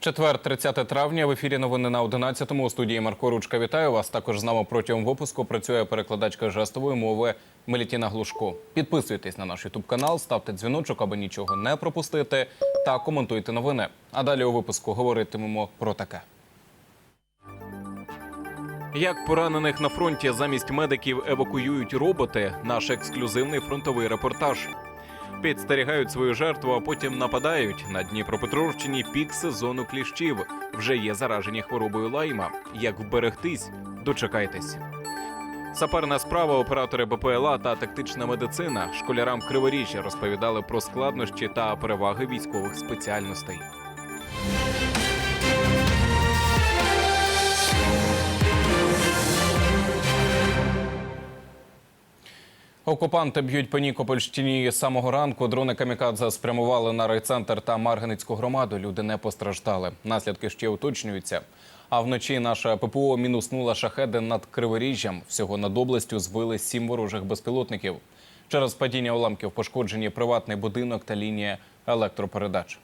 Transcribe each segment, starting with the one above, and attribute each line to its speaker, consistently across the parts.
Speaker 1: Четвер, 30 травня. В ефірі новини на 11-му. У студії Марко Ручка. Вітаю вас. Також з нами протягом випуску працює перекладачка жестової мови Мелітіна Глушко. Підписуйтесь на наш ютуб канал, ставте дзвіночок, аби нічого не пропустити, та коментуйте новини. А далі у випуску говоритимемо про таке. Як поранених на фронті замість медиків евакуюють роботи, наш ексклюзивний фронтовий репортаж. Підстерігають свою жертву, а потім нападають. На Дніпропетровщині пік сезону кліщів. Вже є заражені хворобою лайма. Як вберегтись? Дочекайтесь. Саперна справа, оператори БПЛА та тактична медицина школярам Криворіжжя розповідали про складнощі та переваги військових спеціальностей. Окупанти б'ють по Нікопольщині з самого ранку. Дрони камікадзе спрямували на райцентр та Марганицьку громаду. Люди не постраждали. Наслідки ще уточнюються. А вночі наша ППО мінуснула шахеди над Криворіжжям. Всього над областю збили сім ворожих безпілотників. Через падіння уламків пошкоджені приватний будинок та лінія електропередач.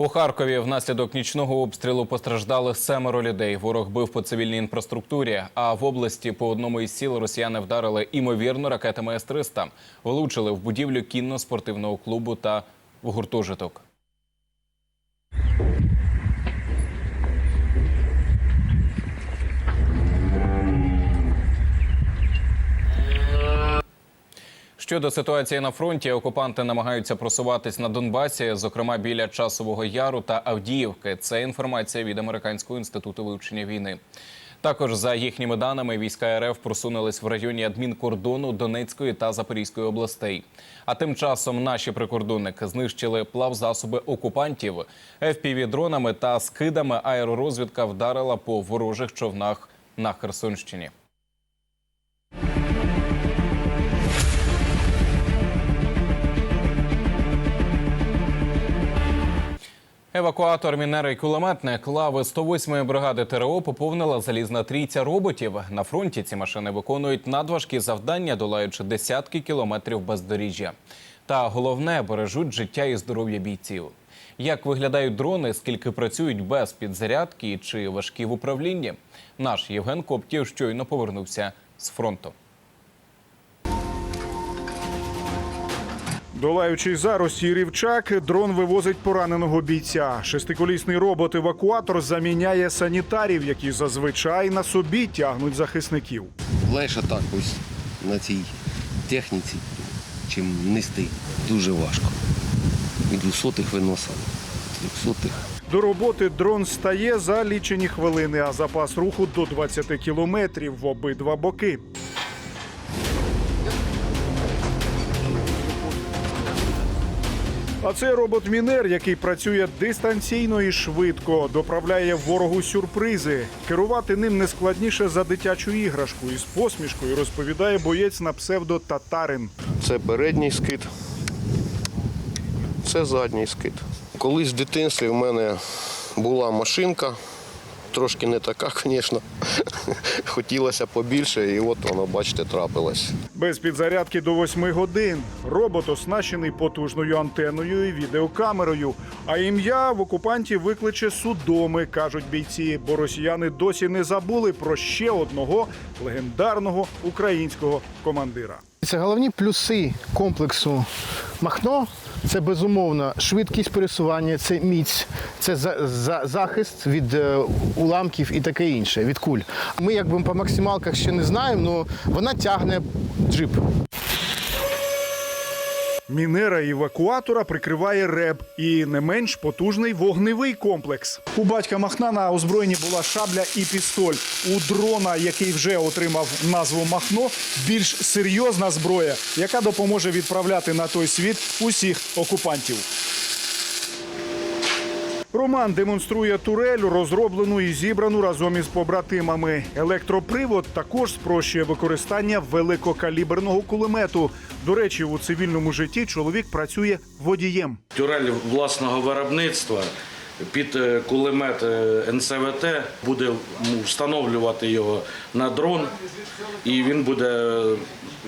Speaker 1: У Харкові внаслідок нічного обстрілу постраждали семеро людей. Ворог бив по цивільній інфраструктурі. А в області по одному із сіл росіяни вдарили імовірно ракетами С-300. Влучили в будівлю кінно-спортивного клубу та в гуртожиток. Щодо ситуації на фронті, окупанти намагаються просуватись на Донбасі, зокрема біля Часового Яру та Авдіївки. Це інформація від Американського інституту вивчення війни. Також за їхніми даними, війська РФ просунулись в районі адмінкордону Донецької та Запорізької областей. А тим часом наші прикордонники знищили плавзасоби окупантів fpv дронами та скидами. Аеророзвідка вдарила по ворожих човнах на Херсонщині. Евакуатор, мінер і кулеметник лави 108-ї бригади ТРО поповнила залізна трійця роботів. На фронті ці машини виконують надважкі завдання, долаючи десятки кілометрів бездоріжжя. Та головне бережуть життя і здоров'я бійців. Як виглядають дрони, скільки працюють без підзарядки чи важкі в управлінні? Наш Євген Коптів щойно повернувся з фронту.
Speaker 2: Долаючи зарості рівчак, дрон вивозить пораненого бійця. Шестиколісний робот-евакуатор заміняє санітарів, які зазвичай на собі тягнуть захисників.
Speaker 3: Легше так ось на цій техніці, чим нести. Дуже важко. І двохсотих виносили, трьохсотих.
Speaker 2: До роботи дрон стає за лічені хвилини, а запас руху до 20 кілометрів в обидва боки. А це робот-мінер, який працює дистанційно і швидко, доправляє ворогу сюрпризи. Керувати ним не складніше за дитячу іграшку. Із посмішкою розповідає боєць на псевдо Татарин.
Speaker 3: Це передній скид, це задній скид. Колись в дитинстві в мене була машинка, трошки не така, звісно. Хотілося побільше, і от воно, бачите, трапилось.
Speaker 2: Без підзарядки до 8 годин. Робот оснащений потужною антеною і відеокамерою. А ім'я в окупантів викличе судоми, кажуть бійці, бо росіяни досі не забули про ще одного легендарного українського командира.
Speaker 4: Це головні плюси комплексу Махно. Це безумовно швидкість пересування, це міць, це за, за- захист від е, уламків і таке інше, від куль. Ми якби по максималках ще не знаємо, але вона тягне джип.
Speaker 2: Мінера евакуатора прикриває РЕБ і не менш потужний вогневий комплекс. У батька Махна на озброєнні була шабля і пістоль. У дрона, який вже отримав назву Махно, більш серйозна зброя, яка допоможе відправляти на той світ усіх окупантів. Роман демонструє турель, розроблену і зібрану разом із побратимами. Електропривод також спрощує використання великокаліберного кулемету. До речі, у цивільному житті чоловік працює водієм.
Speaker 5: Тюрель власного виробництва Під е, кулемет е, НСВТ буде встановлювати його на дрон, і він буде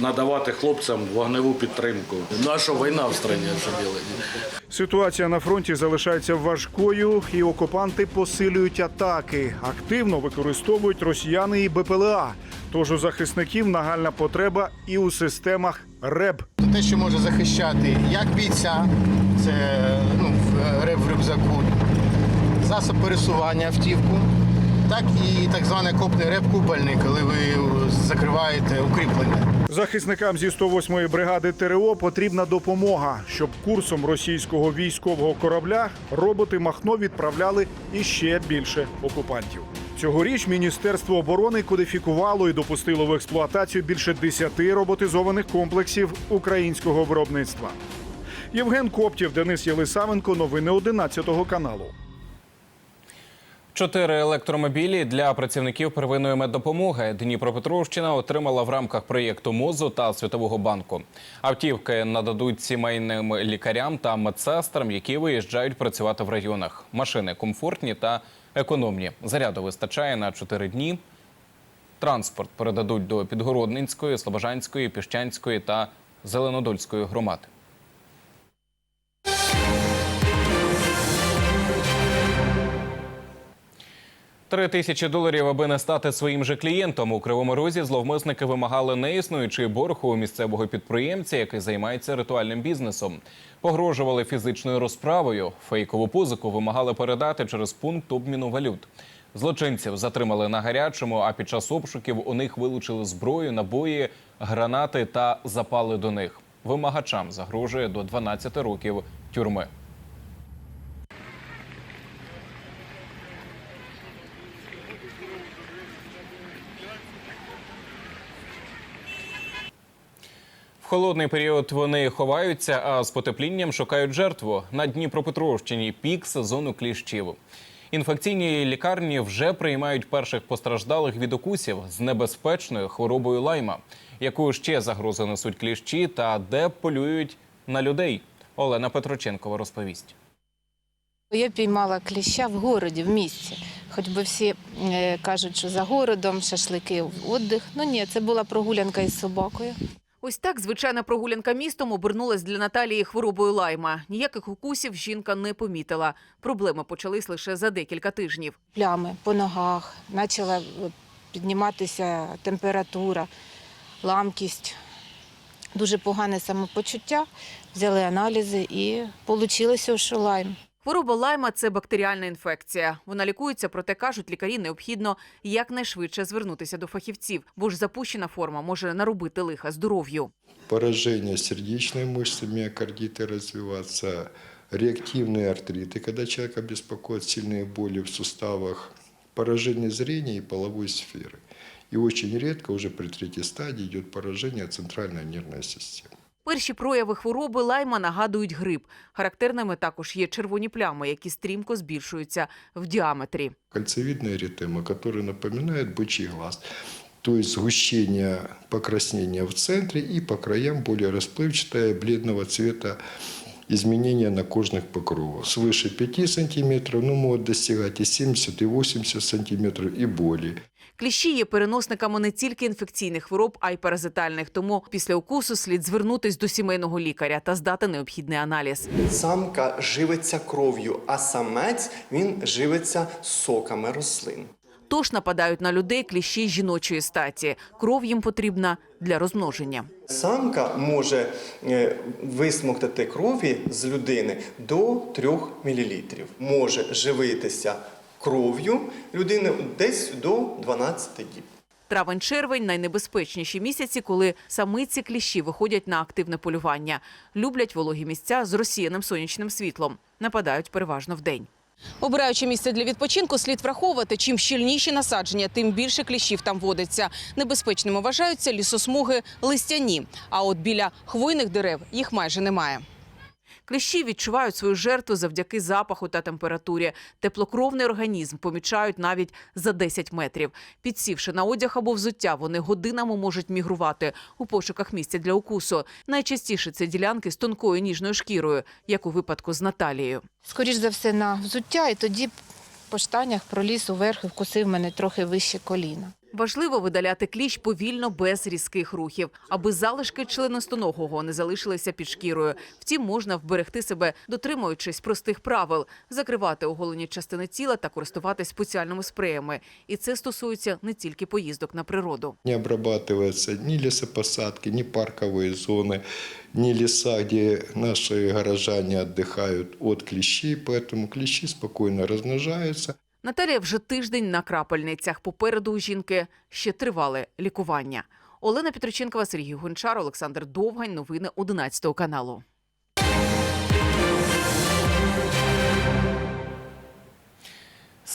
Speaker 5: надавати хлопцям вогневу підтримку. Наша війна в країні, що робити.
Speaker 2: Ситуація на фронті залишається важкою, і окупанти посилюють атаки. Активно використовують росіяни і БПЛА. Тож у захисників нагальна потреба і у системах РЕБ.
Speaker 4: Те, що може захищати як бійця, це ну, в- реп в рюкзаку, засоб пересування автівку, так і так званий копний реп купольний, коли ви закриваєте укріплення.
Speaker 2: Захисникам зі 108-ї бригади ТРО потрібна допомога, щоб курсом російського військового корабля роботи Махно відправляли іще більше окупантів. Цьогоріч Міністерство оборони кодифікувало і допустило в експлуатацію більше 10 роботизованих комплексів українського виробництва. Євген Коптєв, Денис Єлисавенко. Новини 11 каналу.
Speaker 1: Чотири електромобілі для працівників первинної меддопомоги Дніпропетровщина отримала в рамках проєкту МОЗу та Світового банку. Автівки нададуть сімейним лікарям та медсестрам, які виїжджають працювати в районах. Машини комфортні та економні. Заряду вистачає на 4 дні. Транспорт передадуть до Підгородненської, Слобожанської, Піщанської та Зеленодольської громад. Три тисячі доларів, аби не стати своїм же клієнтом. У Кривому Розі зловмисники вимагали неіснуючий борг у місцевого підприємця, який займається ритуальним бізнесом. Погрожували фізичною розправою. Фейкову позику вимагали передати через пункт обміну валют. Злочинців затримали на гарячому, а під час обшуків у них вилучили зброю, набої, гранати та запали до них. Вимагачам загрожує до 12 років тюрми. Холодний період вони ховаються, а з потеплінням шукають жертву. На Дніпропетровщині пік сезону кліщів. Інфекційні лікарні вже приймають перших постраждалих від укусів з небезпечною хворобою лайма, яку ще загрози несуть кліщі та де полюють на людей. Олена Петроченкова розповість.
Speaker 6: Я піймала кліща в городі, в місті. Хоч би всі е, кажуть, що за городом, шашлики, віддих. Ну ні, це була прогулянка із собакою.
Speaker 7: Ось так звичайна прогулянка містом обернулась для Наталії хворобою лайма. Ніяких укусів жінка не помітила. Проблеми почались лише за декілька тижнів.
Speaker 6: Плями по ногах, почала е, підніматися температура, ламкість. Дуже погане самопочуття. Взяли аналізи і вийшло, що лайм.
Speaker 7: Хвороба лайма це бактеріальна інфекція. Вона лікується, проте кажуть, лікарі необхідно якнайшвидше звернутися до фахівців, бо ж запущена форма може наробити лиха здоров'ю.
Speaker 8: поражение сердечной мышцы, миокардиты развиваться, реактивные артриты, когда человека беспокоят сильные боли в суставах, поражение зрения и половой сферы. И очень редко, уже при третьей стадии, идет поражение центральной нервной системы.
Speaker 7: Перші прояви хвороби лайма нагадують грип. Характерними також є червоні плями, які стрімко збільшуються в діаметрі.
Speaker 8: Кольцевидная эритема, которая напоминает бычий глаз. То есть сгущение покраснения в центре и по краям более расплывчатое бледного цвета изменения на кожных покровах. Свыше 5 сантиметров, но могут достигать и 70, и 80 сантиметров и более.
Speaker 7: Кліщі є переносниками не тільки інфекційних хвороб, а й паразитальних. Тому після укусу слід звернутись до сімейного лікаря та здати необхідний аналіз.
Speaker 9: Самка живиться кров'ю, а самець він живиться соками рослин.
Speaker 7: Тож нападають на людей кліщі жіночої статі. Кров їм потрібна для розмноження.
Speaker 9: Самка може е, висмоктати крові з людини до 3 мл. Може живитися кров'ю людини десь до 12 діб.
Speaker 7: Травень-червень найнебезпечніші місяці, коли самиці кліщі виходять на активне полювання. Люблять вологі місця з розсіяним сонячним світлом. Нападають переважно вдень.
Speaker 10: Обираючи місце для відпочинку, слід враховувати, чим щільніші насадження, тим більше кліщів там водиться. Небезпечними вважаються лісосмуги листяні, а от біля хвойних дерев їх майже немає.
Speaker 7: Кліщі відчувають свою жертву завдяки запаху та температурі. Теплокровний організм помічають навіть за 10 метрів. Підсівши на одяг або взуття, вони годинами можуть мігрувати у пошуках місця для укусу. Найчастіше це ділянки з тонкою ніжною шкірою, як у випадку з Наталією.
Speaker 6: Скоріш за все на взуття, і тоді по штанях проліз уверх і вкусив мене трохи вище коліна.
Speaker 7: Важливо видаляти кліщ повільно, без різких рухів, аби залишки членистоногого не залишилися під шкірою. Втім, можна вберегти себе, дотримуючись простих правил, закривати оголені частини тіла та користуватись спеціальними спреями. І це стосується не тільки поїздок на природу.
Speaker 8: Не обрабатываются ни лесопосадки, ни парковые зоны, ни леса, где наши горожане отдыхают от клещей, поэтому клещи спокойно размножаются.
Speaker 7: Наталія вже тиждень на крапельницях. Попереду у жінки ще тривале лікування. Олена Петроченкова, Сергій Гончар, Олександр Довгань. Новини 11 каналу.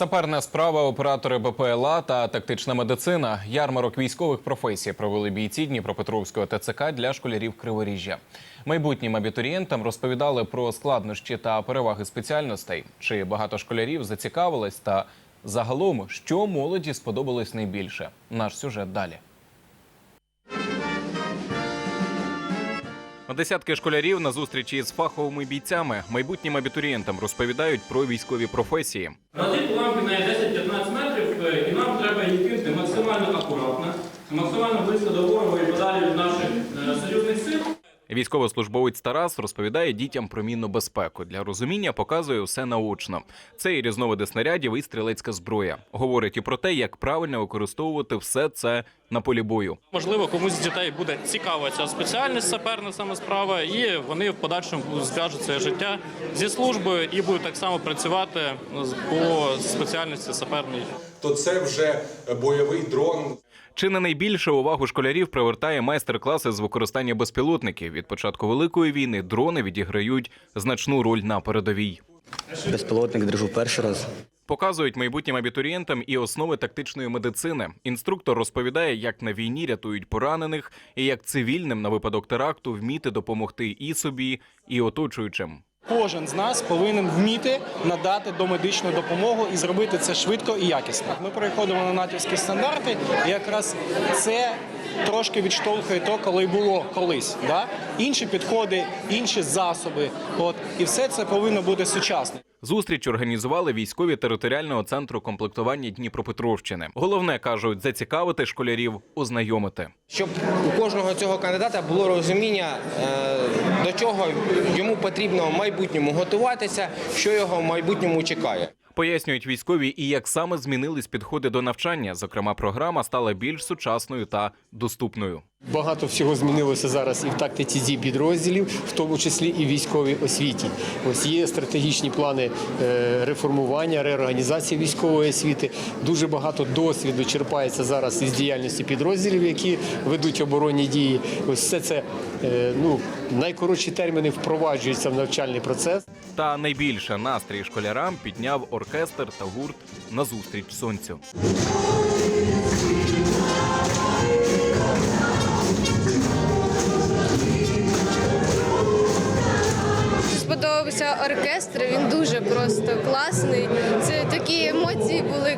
Speaker 1: Саперна справа, оператори БПЛА та тактична медицина. Ярмарок військових професій провели бійці Дніпропетровського ТЦК для школярів Криворіжжя. Майбутнім абітурієнтам розповідали про складнощі та переваги спеціальностей. Чи багато школярів зацікавились та загалом, що молоді сподобалось найбільше. Наш сюжет далі. Десятки школярів на зустрічі з фаховими бійцями, майбутнім абітурієнтам розповідають про військові професії.
Speaker 11: Ради лампи на 10-15 метрів, е, і нам треба їх кинути максимально акуратно, максимально близько до ворога і подалі від наших е, союзних сил.
Speaker 1: Військовослужбовець Тарас розповідає дітям про мінну безпеку. Для розуміння показує все наочно. Це і різновиди снарядів, і стрілецька зброя. Говорить і про те, як правильно використовувати все це на полі бою.
Speaker 11: Можливо, комусь з дітей буде цікава ця спеціальність, саперна саме справа, і вони в подальшому зв'яжуть своє життя зі службою і будуть так само працювати з- по спеціальності саперної.
Speaker 12: то це вже бойовий дрон.
Speaker 1: Чи не найбільше увагу школярів привертає майстер-класи з використання безпілотників? Від початку великої війни дрони відіграють значну роль на передовій.
Speaker 13: Безпілотник держу перший раз.
Speaker 1: Показують майбутнім абітурієнтам і основи тактичної медицини. Інструктор розповідає, як на війні рятують поранених, і як цивільним на випадок теракту вміти допомогти і собі, і оточуючим.
Speaker 14: Кожен з нас повинен вміти надати домедичну допомогу і зробити це швидко і якісно. Ми переходимо на натівські стандарти, і якраз це трошки відштовхує то, коли було колись. Да? Інші підходи, інші засоби. От і все це повинно бути сучасне.
Speaker 1: Зустріч організували військові територіального центру комплектування Дніпропетровщини. Головне кажуть, зацікавити школярів, ознайомити.
Speaker 13: Щоб у кожного цього кандидата було розуміння, е, до чого йому потрібно в майбутньому готуватися, що його в майбутньому чекає.
Speaker 1: Пояснюють військові і як саме змінились підходи до навчання. Зокрема, програма стала більш сучасною та доступною.
Speaker 14: Багато всього змінилося зараз і в тактиці дій підрозділів, в тому числі і військовій освіті. Ось є стратегічні плани е, реформування, реорганізації військової освіти. Дуже багато досвіду черпається зараз із діяльності підрозділів, які ведуть оборонні дії. Ось все це е, ну найкоротші терміни впроваджуються в навчальний процес.
Speaker 1: Та найбільше настрій школярам підняв оркестр та гурт назустріч сонцю.
Speaker 15: Сподобався оркестр, він дуже просто класний. Це такі емоції були.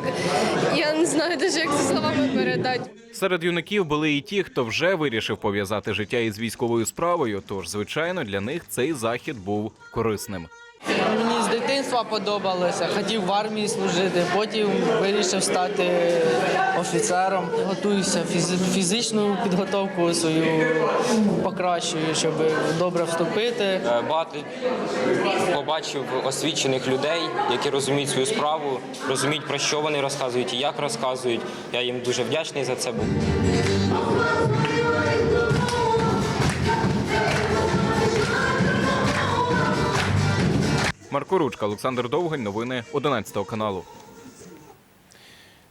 Speaker 15: Я не знаю навіть, як це словами передати.
Speaker 1: Серед юнаків були і ті, хто вже вирішив пов'язати життя із військовою справою. Тож, звичайно, для них цей захід був корисним.
Speaker 16: Мені з дитинства подобалося. Хотів в армії служити, потім вирішив стати офіцером. Готуюся фізи- фізичну підготовку свою покращую, щоб добре вступити.
Speaker 13: Е, Багато побачив освічених людей, які розуміють свою справу, розуміють про що вони розказують і як розказують. Я їм дуже вдячний за це був.
Speaker 1: Марко Ручка, Олександр Довгань. Новини 11 каналу.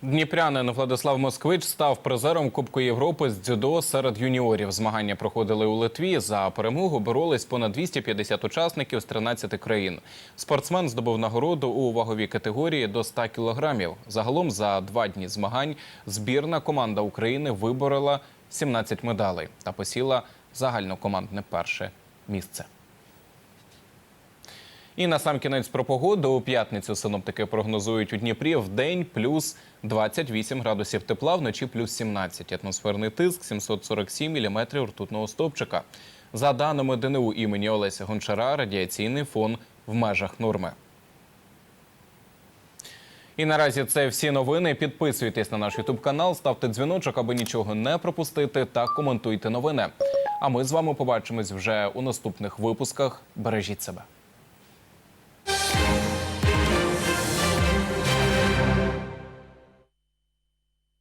Speaker 1: Дніпрянин Владислав Москвич став призером Кубку Європи з дзюдо серед юніорів. Змагання проходили у Литві. За перемогу боролись понад 250 учасників з 13 країн. Спортсмен здобув нагороду у ваговій категорії до 100 кілограмів. Загалом за два дні змагань збірна команда України виборола 17 медалей та посіла загальнокомандне перше місце. І на сам кінець про погоду у п'ятницю синоптики прогнозують у Дніпрі в день плюс 28 градусів тепла, вночі плюс 17. Атмосферний тиск 747 міліметрів ртутного стовпчика. За даними ДНУ імені Олеся Гончара, радіаційний фон в межах норми. І наразі це всі новини. Підписуйтесь на наш Ютуб канал, ставте дзвіночок, аби нічого не пропустити, та коментуйте новини. А ми з вами побачимось вже у наступних випусках. Бережіть себе.